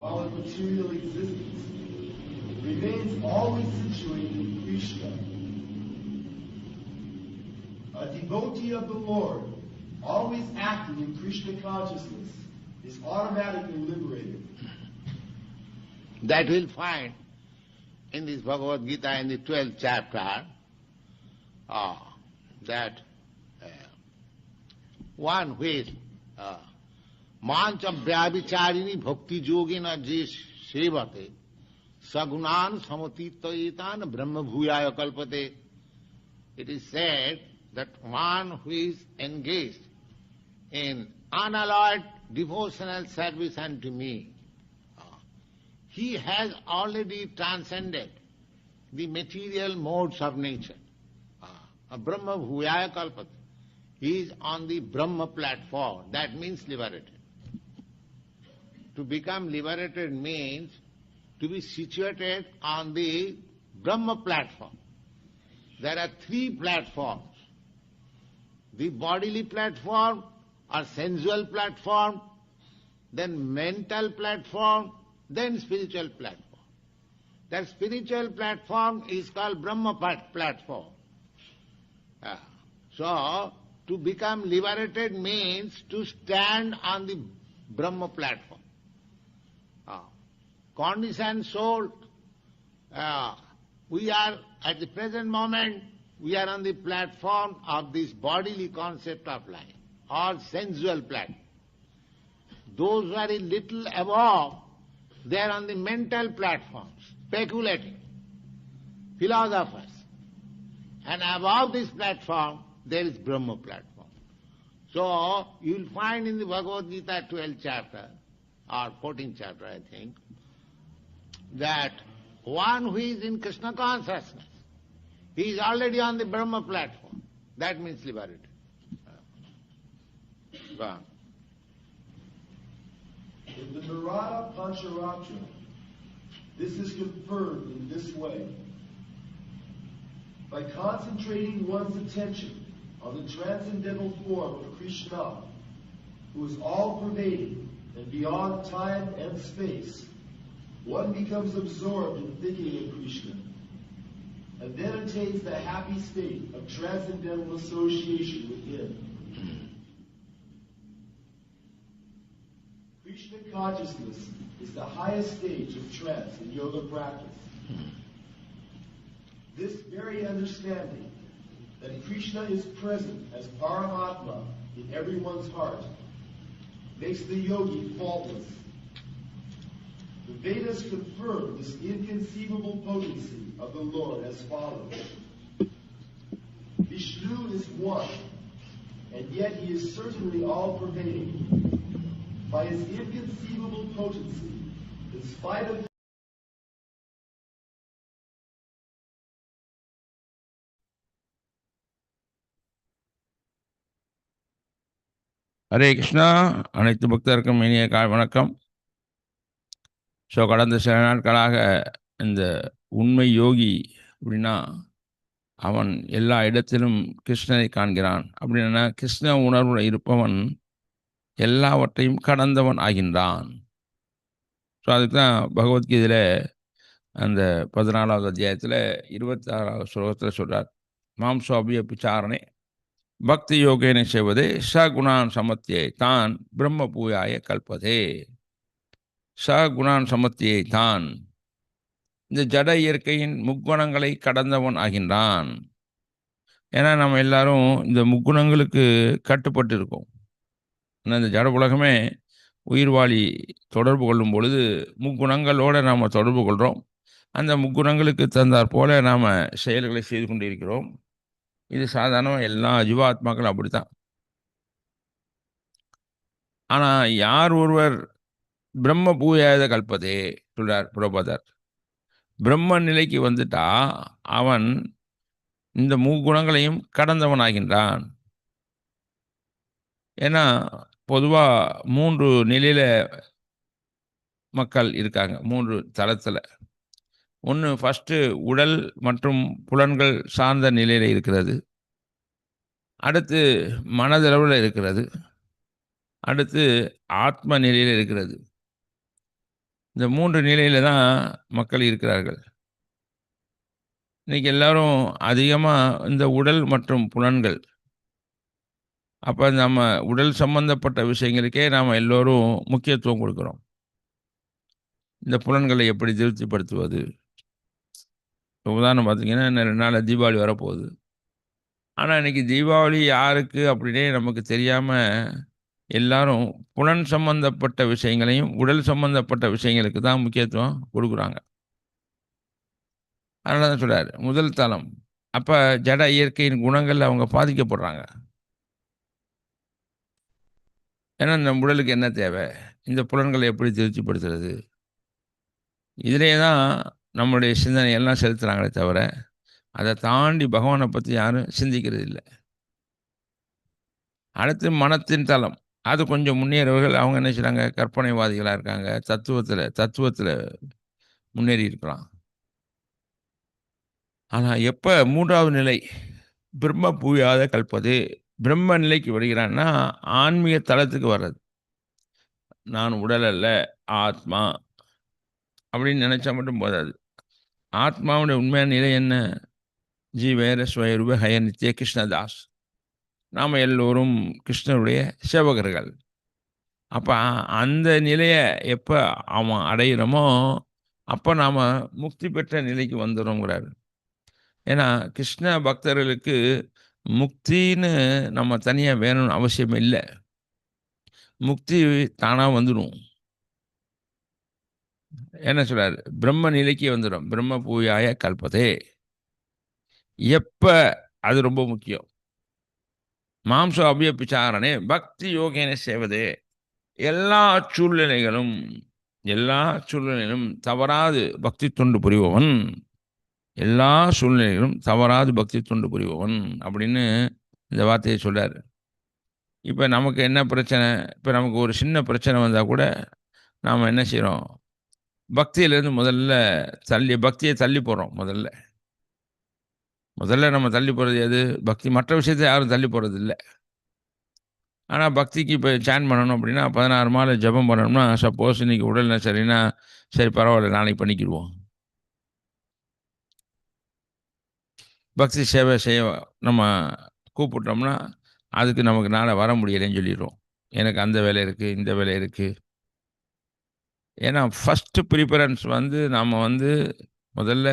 while in material existence, remains always situated in Krishna. A devotee of the Lord, always acting in Krishna consciousness, is automatically liberated. That we'll find in this Bhagavad Gita in the 12th chapter, uh, that uh, one who is uh, is said that one who is engaged in unalloyed devotional service unto me, he has already transcended the material modes of nature. Brahma Bhuyaya Kalpata. Is on the Brahma platform. That means liberated. To become liberated means to be situated on the Brahma platform. There are three platforms. The bodily platform or sensual platform, then mental platform, then spiritual platform. That spiritual platform is called Brahma platform. Ah, So, to become liberated means to stand on the Brahma platform. Ah, Conditioned soul, ah, we are at the present moment, we are on the platform of this bodily concept of life, or sensual platform. Those who are a little above, they are on the mental platforms, speculating, philosophers. And above this platform, there is Brahma platform. So, you will find in the Bhagavad Gita 12th chapter, or 14th chapter, I think, that one who is in Krishna consciousness, he is already on the Brahma platform. That means liberated. Go on. In the Narada Pancharatra, this is confirmed in this way. By concentrating one's attention on the transcendental form of Krishna, who is all pervading and beyond time and space, one becomes absorbed in thinking of Krishna, and then attains the happy state of transcendental association with him. Krishna consciousness is the highest stage of trance in yoga practice. This very understanding that Krishna is present as Paramatma in everyone's heart makes the yogi faultless. The Vedas confirm this inconceivable potency of the Lord as follows. Vishnu is one, and yet he is certainly all pervading. By his inconceivable potency, in spite of Hare Krishna. அனைத்து பக்தருக்கும் இனிய கால் வணக்கம். So கடந்த சில நாட்களாக இந்த உண்மை யோகி அப்படின்னா அவன் எல்லா இடத்திலும் கிருஷ்ணனை காண்கிறான். அப்படின்னா கிருஷ்ண உணர்வுடன் இருப்பவன் எல்லாவற்றையும் கடந்தவன் ஆகின்றான். ஸோ அதுக்கு தான் பகவத்கீதையில் அந்த பதினாலாவது அத்தியாயத்தில் இருபத்தாறாவது ஸ்லோகத்தில் சொல்கிறார் மாம்சோபிய பிச்சாரணை பக்தி யோகேன செய்வதே சகுணான் சமத்தியை தான் பிரம்ம பூயாய கல்பதே சகுணான் சமத்தியை தான் இந்த ஜட இயற்கையின் முக்குணங்களை கடந்தவன் ஆகின்றான். ஏன்னா நம்ம எல்லாரும் இந்த முக்குணங்களுக்கு கட்டுப்பட்டு இருக்கோம் ஆனால் இந்த ஜட உலகமே உயிர்வாளி தொடர்பு கொள்ளும் பொழுது முக்குணங்களோடு நாம் தொடர்பு கொள்கிறோம் அந்த முக்குணங்களுக்கு தந்தாற் போல நாம் செயல்களை செய்து கொண்டிருக்கிறோம். இது சாதாரணமாக எல்லா ஜீவாத்மாக்களும் அப்படித்தான். ஆனால் யார் ஒருவர் பிரம்ம பூயாத கல்பதே சொல்கிறார் புரோபதர் பிரம்ம நிலைக்கு வந்துட்டா அவன் இந்த மூ குணங்களையும் கடந்தவனாகின்றான். ஏன்னா பொதுவாக மூன்று நிலையில் மக்கள் இருக்காங்க மூன்று தளத்தில். ஒன்று ஃபஸ்ட்டு உடல் மற்றும் புலன்கள் சார்ந்த நிலையில் இருக்கிறது. அடுத்து மனதளவில் இருக்கிறது. அடுத்து ஆத்ம நிலையில் இருக்கிறது. இந்த மூன்று நிலையில் தான் மக்கள் இருக்கிறார்கள். இன்றைக்கி எல்லாரும் அதிகமாக இந்த உடல் மற்றும் புலன்கள். அப்போ நம்ம உடல் சம்பந்தப்பட்ட விஷயங்களுக்கே நாம் எல்லோரும் முக்கியத்துவம் கொடுக்குறோம். இந்த புலன்களை எப்படி திருப்திப்படுத்துவது? இப்போ உதாரணம் பார்த்தீங்கன்னா இன்னும் ரெண்டு நாளில் தீபாவளி வரப்போகுது. ஆனால் இன்னைக்கு தீபாவளி யாருக்கு அப்படின்னே நமக்கு தெரியாமல் எல்லாரும் புலன் சம்பந்தப்பட்ட விஷயங்களையும் உடல் சம்பந்தப்பட்ட விஷயங்களுக்கு தான் முக்கியத்துவம் கொடுக்குறாங்க. அதனால தான் சொல்கிறார் முதல் தளம். அப்போ ஜட இயற்கையின் குணங்கள் அவங்க பாதிக்கப்படுறாங்க. ஏன்னா நம்ம உடலுக்கு என்ன தேவை? இந்த புலன்களை எப்படி திருப்திப்படுத்துறது? இதிலே தான் நம்மளுடைய சிந்தனை எல்லாம் செலுத்துகிறாங்களே தவிர அதை தாண்டி பகவானை பற்றி யாரும் சிந்திக்கிறது இல்லை. அடுத்து மனத்தின் தளம். அது கொஞ்சம் முன்னேறவர்கள் அவங்க என்ன செய்கிறாங்க கற்பனைவாதிகளாக இருக்காங்க. தத்துவத்தில் தத்துவத்தில் முன்னேறி இருக்கலாம். ஆனால் எப்போ மூன்றாவது நிலை பிரம்ம பூயாத கல்பது பிரம்ம நிலைக்கு வருகிறான்னா ஆன்மீக தளத்துக்கு வர்றது. நான் உடல் அல்ல ஆத்மா அப்படின்னு நினச்சா மட்டும் போதாது. ஆத்மாவுடைய உண்மையான நிலை என்ன? ஜி ஜீவேர ஸ்வயரூப ஹய நித்திய கிருஷ்ணதாஸ். நாம் எல்லோரும் கிருஷ்ணருடைய சேவகர்கள். அப்போ அந்த நிலையை எப்போ அவன் அடையிறோமோ அப்போ நாம் முக்தி பெற்ற நிலைக்கு வந்துடுறோங்கிறார் ஏன்னா கிருஷ்ண பக்தர்களுக்கு முக்தின்னு நம்ம தனியாக வேணும்னு அவசியம் இல்லை. முக்தி தானாக வந்துடும் என்ன சொல்றாரு? பிரம்ம நிலைக்கு வந்துடும் பிரம்ம பூயாய கல்பதே. எப்ப? அது ரொம்ப முக்கியம். மாம்ச அபியபிச்சாரணே பக்தி யோகேன செய்வது எல்லா சூழ்நிலைகளும் எல்லா சூழ்நிலையிலும் தவறாது பக்தி தொண்டு புரிபவன். எல்லா சூழ்நிலைகளும் தவறாது பக்தி தொண்டு புரிபவன் அப்படின்னு இந்த வார்த்தையை சொல்கிறார் இப்போ நமக்கு என்ன பிரச்சனை? இப்போ நமக்கு ஒரு சின்ன பிரச்சனை வந்தால் கூட நாம் என்ன செய்கிறோம் பக்தியிலேருந்து முதல்ல தள்ளி பக்தியை தள்ளி போகிறோம் முதல்ல. முதல்ல நம்ம தள்ளி போகிறது எது? பக்தி மற்ற விஷயத்தை யாரும் தள்ளி போகிறது இல்லை ஆனால் பக்திக்கு இப்போ சேன் பண்ணணும் அப்படின்னா பதினாறு மாலை ஜெபம் பண்ணணும்னா சப்போஸ் இன்னைக்கு உடல்நிலை சரின்னா சரி பரவாயில்ல நாளைக்கு பண்ணிக்கிடுவோம். பக்தி சேவை செய்ய நம்ம கூப்பிட்டோம்னா அதுக்கு நமக்கு நாளை வர முடியலைன்னு சொல்லிடுவோம் எனக்கு அந்த வேலை இருக்குது இந்த வேலை இருக்குது ஏன்னா ஃபஸ்ட்டு ப்ரிஃபரன்ஸ் வந்து நாம் வந்து முதல்ல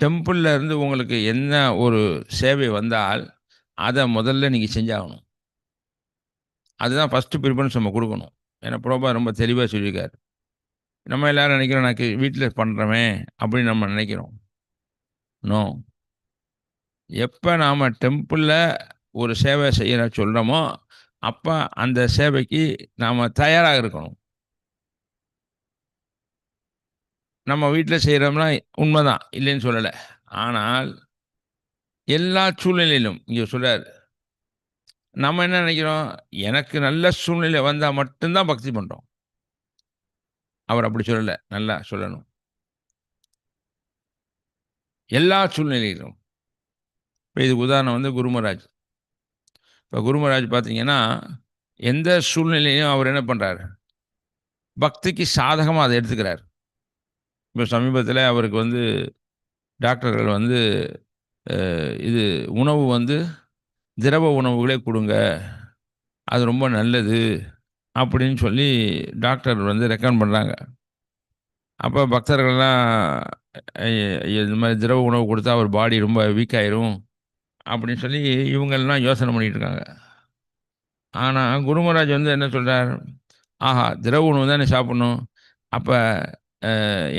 டெம்பிளில் இருந்து உங்களுக்கு என்ன ஒரு சேவை வந்தால் அதை முதல்ல நீங்கள் செஞ்சாகணும். அதுதான் ஃபஸ்ட்டு ப்ரிஃபரன்ஸ் நம்ம கொடுக்கணும். ஏன்னா ப்ரோபா ரொம்ப தெளிவாக சொல்லியிருக்காரு. நம்ம எல்லோரும் நினைக்கிறோம் எனக்கு வீட்டில் பண்ணுறமே அப்படின்னு நம்ம நினைக்கிறோம். நோ எப்போ நாம் டெம்பிளில் ஒரு சேவை செய்ய சொல்கிறோமோ அப்போ அந்த சேவைக்கு நாம் தயாராக இருக்கணும். நம்ம வீட்டில் செய்கிறோம்னா உண்மைதான் இல்லைன்னு சொல்லலை. ஆனால் எல்லா சூழ்நிலையிலும் இங்கே சொல்கிறார் நம்ம என்ன நினைக்கிறோம்? எனக்கு நல்ல சூழ்நிலை வந்தால் மட்டும்தான் பக்தி பண்ணுறோம் அவர் அப்படி சொல்லலை நல்லா சொல்லணும். எல்லா சூழ்நிலையிலும் இப்போ இதுக்கு உதாரணம் வந்து குருமராஜ். இப்போ குருமராஜ் பார்த்தீங்கன்னா எந்த சூழ்நிலையும் அவர் என்ன பண்ணுறாரு பக்திக்கு சாதகமாக அதை எடுத்துக்கிறார். இப்போ சமீபத்தில் அவருக்கு வந்து டாக்டர்கள் வந்து இது உணவு வந்து திரவ உணவுகளே கொடுங்க. அது ரொம்ப நல்லது அப்படின்னு சொல்லி டாக்டர் வந்து ரெக்கமெண்ட் பண்ணுறாங்க அப்போ பக்தர்கள்லாம் இந்த மாதிரி திரவ உணவு கொடுத்தா அவர் பாடி ரொம்ப வீக் ஆயிரும் அப்படின்னு சொல்லி இவங்கெல்லாம் யோசனை பண்ணிகிட்டு இருக்காங்க. ஆனால் குருமராஜ் வந்து என்ன சொல்கிறார் ஆஹா திரவ உணவு தானே சாப்பிட்ணும். அப்போ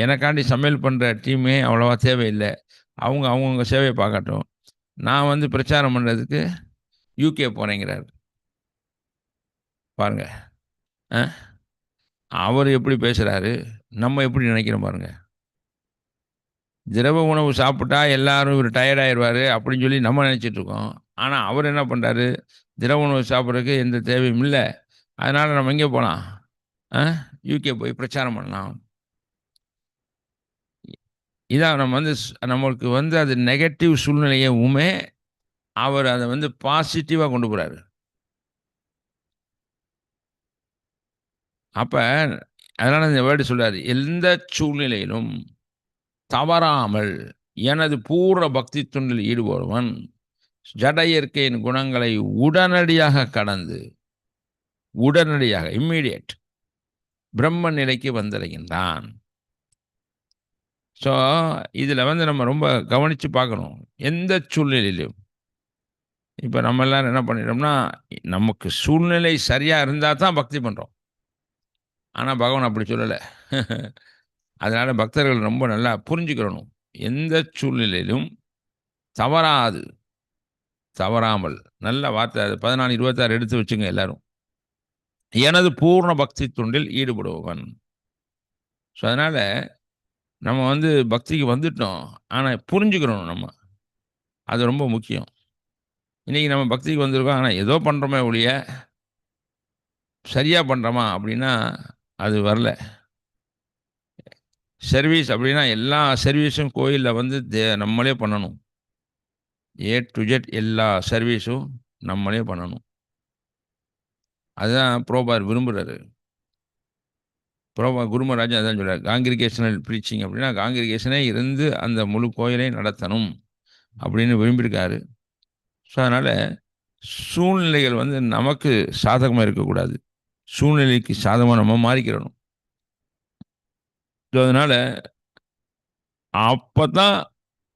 எனக்காண்டி சமையல் பண்ணுற டீமே அவ்வளோவா தேவையில்லை. அவங்க அவங்கவுங்க சேவையை பார்க்கட்டும். நான் வந்து பிரச்சாரம் பண்ணுறதுக்கு யூகே போகிறேங்கிறார் பாருங்க. அவர் எப்படி பேசுகிறாரு நம்ம எப்படி நினைக்கிறோம் பாருங்க. திரவ உணவு சாப்பிட்டா எல்லாரும் இவர் டயர்டாயிடுவார் அப்படின்னு சொல்லி நம்ம நினச்சிட்ருக்கோம் ஆனால் அவர் என்ன பண்ணுறாரு திரவ உணவு சாப்பிட்றதுக்கு எந்த தேவையும் இல்லை. அதனால் நம்ம எங்கே போகலாம் யூகே போய் பிரச்சாரம் பண்ணலாம். இதான் நம்ம வந்து நம்மளுக்கு வந்து அது நெகட்டிவ் சூழ்நிலையுமே அவர் அதை வந்து பாசிட்டிவாக கொண்டு போகிறாரு அப்போ அதனால் இந்த வேர்டு சொல்கிறார் எந்த சூழ்நிலையிலும் தவறாமல் எனது பூர்ண பக்தி துண்டில் ஈடுபடுவன். ஜட இயற்கையின் குணங்களை உடனடியாக கடந்து உடனடியாக இம்மீடியட் பிரம்ம நிலைக்கு வந்தடைகின்றான். ஸோ இதில் வந்து நம்ம ரொம்ப கவனித்து பார்க்கணும். எந்த சூழ்நிலையிலும். இப்போ நம்ம எல்லாரும் என்ன பண்ணிட்டோம்னா நமக்கு சூழ்நிலை சரியாக இருந்தால் தான் பக்தி பண்ணுறோம் ஆனால் பகவான் அப்படி சொல்லலை. அதனால் பக்தர்கள் ரொம்ப நல்லா புரிஞ்சுக்கிறணும் எந்த சூழ்நிலையிலும் தவறாது. தவறாமல். நல்ல வார்த்தை. அது பதினாலு இருபத்தாறு எடுத்து வச்சுங்க எல்லாரும். எனது பூர்ண பக்தி துண்டில் ஈடுபடுபவன். ஸோ அதனால் நம்ம வந்து பக்திக்கு வந்துட்டோம். ஆனால் புரிஞ்சுக்கிறோம் நம்ம. அது ரொம்ப முக்கியம். இன்றைக்கி நம்ம பக்திக்கு வந்திருக்கோம். ஆனால் ஏதோ பண்ணுறோமே ஒழிய சரியாக பண்ணுறோமா அப்படின்னா அது வரல. சர்வீஸ் அப்படின்னா எல்லா சர்வீஸும் கோயிலில் வந்து தே- நம்மளே பண்ணணும். ஏ டு ஜெட் எல்லா சர்வீஸும் நம்மளே பண்ணணும். அதுதான் ப்ரோபார் விரும்புகிறாரு புரோபா குருமராஜா அதான் சொல்கிறார் காங்கிரிகேஷனல் ப்ரீச்சிங் அப்படின்னா காங்கிரிகேஷனே இருந்து அந்த முழு கோயிலையும் நடத்தணும் அப்படின்னு விரும்பியிருக்காரு. ஸோ அதனால் சூழ்நிலைகள் வந்து நமக்கு சாதகமாக இருக்கக்கூடாது. சூழ்நிலைக்கு சாதகமாக நம்ம மாறிக்கிறணும். ஸோ அதனால் அப்போ தான்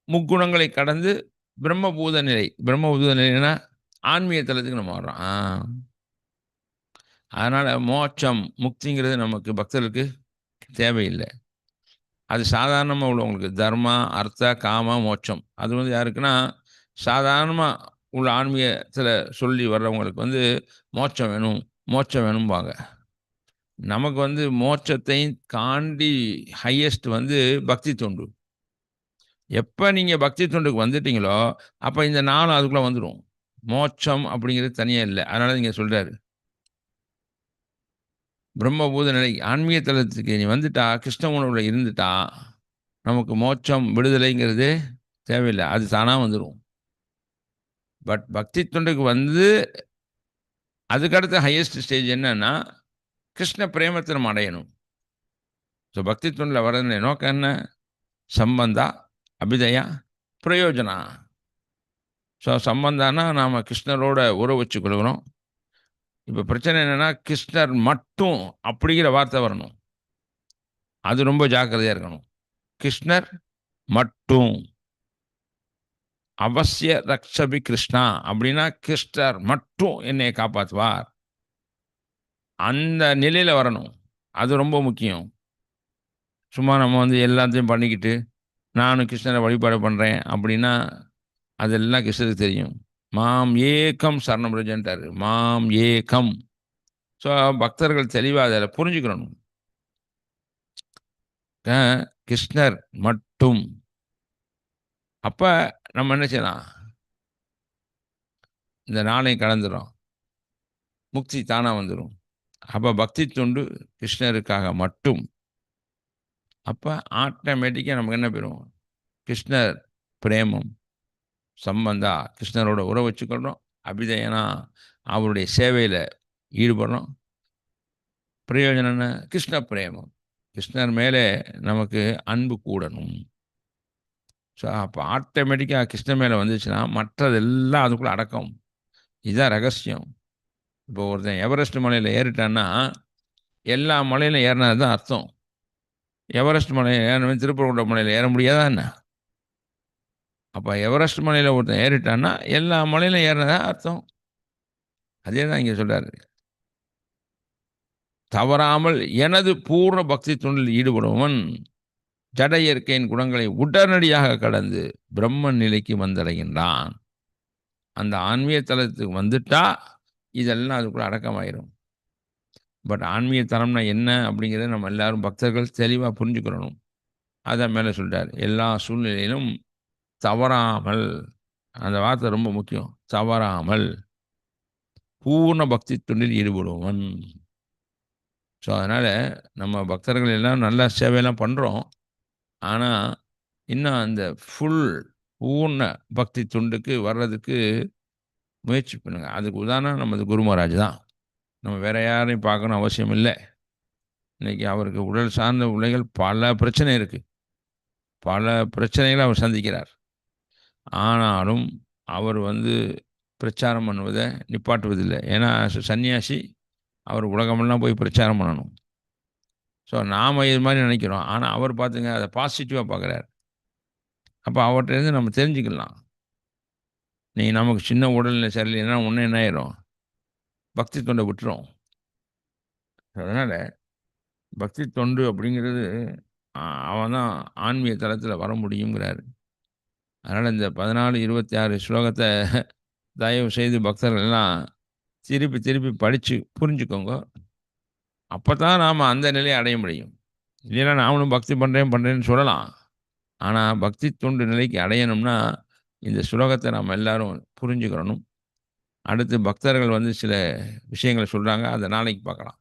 முக்குணங்களை கடந்து பிரம்மபூத நிலை பிரம்மபூத நிலைன்னா ஆன்மீக தளத்துக்கு நம்ம வர்றோம். ஆ. அதனால் மோட்சம் முக்திங்கிறது நமக்கு பக்தர்களுக்கு தேவையில்லை. அது சாதாரணமாக உள்ளவங்களுக்கு தர்மா அர்த்த காம மோட்சம். அது வந்து யாருக்குன்னா சாதாரணமாக உள்ள ஆன்மீகத்தில் சொல்லி வர்றவங்களுக்கு வந்து மோட்சம் வேணும் மோட்சம் வேணும்பாங்க. நமக்கு வந்து மோட்சத்தையும் தாண்டி ஹையஸ்ட் வந்து பக்தி தொண்டு. எப்போ நீங்கள் பக்தி தொண்டுக்கு வந்துட்டீங்களோ அப்போ இந்த நாள் அதுக்குள்ளே வந்துடும் மோட்சம் அப்படிங்கிறது தனியாக இல்லை. அதனால் நீங்கள் சொல்கிறாரு பிரம்மபூத நிலை ஆன்மீக தலத்துக்கு நீ வந்துட்டா கிருஷ்ண உணவில் இருந்துட்டா நமக்கு மோட்சம் விடுதலைங்கிறது தேவையில்லை. அது தானாக வந்துடும் பட் பக்தி தொண்டுக்கு வந்து அதுக்கடுத்த ஹையஸ்ட் ஸ்டேஜ் என்னன்னா கிருஷ்ண பிரேமத்தை நம்ம அடையணும். ஸோ பக்தி தொண்டில் வர்றது நோக்கம் என்ன? சம்பந்தா அபிதயா பிரயோஜனா. ஸோ சம்பந்தானா நாம் கிருஷ்ணரோட உறவு வச்சுக்கொள்கிறோம் இப்போ பிரச்சனை என்னென்னா கிருஷ்ணர் மட்டும் அப்படிங்கிற வார்த்தை வரணும். அது ரொம்ப ஜாக்கிரதையாக இருக்கணும். கிருஷ்ணர் மட்டும். அவசிய ரக்ஷபி கிருஷ்ணா அப்படின்னா கிருஷ்ணர் மட்டும் என்னை காப்பாற்றுவார் அந்த நிலையில் வரணும். அது ரொம்ப முக்கியம். சும்மா நம்ம வந்து எல்லாத்தையும் பண்ணிக்கிட்டு நானும் கிருஷ்ணரை வழிபாடு பண்ணுறேன் அப்படின்னா அதெல்லாம் கிருஷ்ணருக்கு தெரியும். மாம் ஏகம் சரணம் ரஜன்ட்டார் மாம் ஏகம். ஸோ பக்தர்கள் தெளிவாக அதில் புரிஞ்சுக்கணும். கிருஷ்ணர் மட்டும். அப்போ நம்ம என்ன செய்யலாம்? இந்த நாளையும் கடந்துடும் முக்தி தானாக வந்துடும் அப்போ பக்தி தொண்டு கிருஷ்ணருக்காக மட்டும். அப்போ ஆட்டோமேட்டிக்காக நமக்கு என்ன பெறும்? கிருஷ்ணர் பிரேமம். சம்பந்தா கிருஷ்ணரோட உறவு வச்சுக்கிறோம் அபிதயனா அவருடைய சேவையில் ஈடுபடுறோம் பிரயோஜனம் என்ன கிருஷ்ண பிரேமம். கிருஷ்ணர் மேலே நமக்கு அன்பு கூடணும். ஸோ அப்போ ஆட்டோமேட்டிக்காக கிருஷ்ணன் மேலே வந்துச்சுன்னா மற்றதெல்லாம் அதுக்குள்ளே அடக்கம். இதுதான் ரகசியம். இப்போ ஒருத்தன் எவரெஸ்ட் மலையில் ஏறிட்டான்னா எல்லா மலையிலும் ஏறினது தான் அர்த்தம். எவரெஸ்ட் மலையில் ஏறணும் திருப்பரங்குன்ற மலையில் ஏற முடியாதா என்ன? அப்போ எவரெஸ்ட் மலையில் ஒருத்தன் ஏறிட்டான்னா எல்லா மலையிலும் ஏறினதான் அர்த்தம்? அதே தான் இங்கே சொல்கிறார் தவறாமல் எனது பூர்ண பக்தி தொண்டில் ஈடுபடுபவன் ஜட இயற்கையின் குணங்களை உடனடியாக கடந்து பிரம்ம நிலைக்கு வந்தடைகின்றான். அந்த ஆன்மீக தலத்துக்கு வந்துட்டா இதெல்லாம் அதுக்குள்ள அடக்கமாயிரும். பட் ஆன்மீக தலம்னா என்ன அப்படிங்கிறத நம்ம எல்லாரும் பக்தர்கள் தெளிவாக புரிஞ்சுக்கிறணும் அதை மேலே சொல்கிறார் எல்லா சூழ்நிலையிலும் தவறாமல் அந்த வார்த்தை ரொம்ப முக்கியம். தவறாமல் பூர்ண பக்தி தொண்டில் ஈடுபடுவன் ஸோ அதனால் நம்ம பக்தர்கள் எல்லாம் நல்லா சேவையெல்லாம் பண்ணுறோம் ஆனால் இன்னும் அந்த ஃபுல் பூர்ண பக்தி தொண்டுக்கு வர்றதுக்கு முயற்சி பண்ணுங்க. அதுக்கு உதாரணம் நமது குரு மகாராஜ் தான். நம்ம வேற யாரையும் பார்க்கணும் அவசியம் இல்லை. இன்னைக்கு அவருக்கு உடல் சார்ந்த உலைகள் பல பிரச்சனை இருக்குது பல பிரச்சனைகளை அவர் சந்திக்கிறார். ஆனாலும் அவர் வந்து பிரச்சாரம் பண்ணுவதை நிப்பாட்டுவதில்லை. ஏன்னா சன்னியாசி அவர் உலகமெல்லாம் போய் பிரச்சாரம் பண்ணணும். ஸோ நாம் இது மாதிரி நினைக்கிறோம். ஆனால் அவர் பார்த்துங்க அதை பாசிட்டிவாக பார்க்குறாரு அப்போ அவர்கிட்டருந்து நம்ம தெரிஞ்சுக்கலாம். நீ நமக்கு சின்ன உடல்நிலை சரியில்லைன்னா ஒன்று என்ன ஆயிரும்? பக்தி தொண்டை விட்டுரும். அதனால் பக்தி தொண்டு அப்படிங்கிறது அவன் தான் ஆன்மீக தளத்தில் வர முடியுங்கிறாரு. அதனால் இந்த பதினாலு இருபத்தி ஆறு ஸ்லோகத்தை தயவு செய்து பக்தர்கள் எல்லாம் திருப்பி திருப்பி படித்து புரிஞ்சுக்கோங்க. அப்போ தான் நாம் அந்த நிலையை அடைய முடியும். இல்லைன்னா நாமளும் பக்தி பண்ணுறேன் பண்ணுறேன்னு சொல்லலாம். ஆனால் பக்தி தொண்டு நிலைக்கு அடையணும்னா இந்த ஸ்லோகத்தை நாம் எல்லாரும் புரிஞ்சுக்கிறணும் அடுத்து பக்தர்கள் வந்து சில விஷயங்களை சொல்கிறாங்க அதை நாளைக்கு பார்க்கலாம்.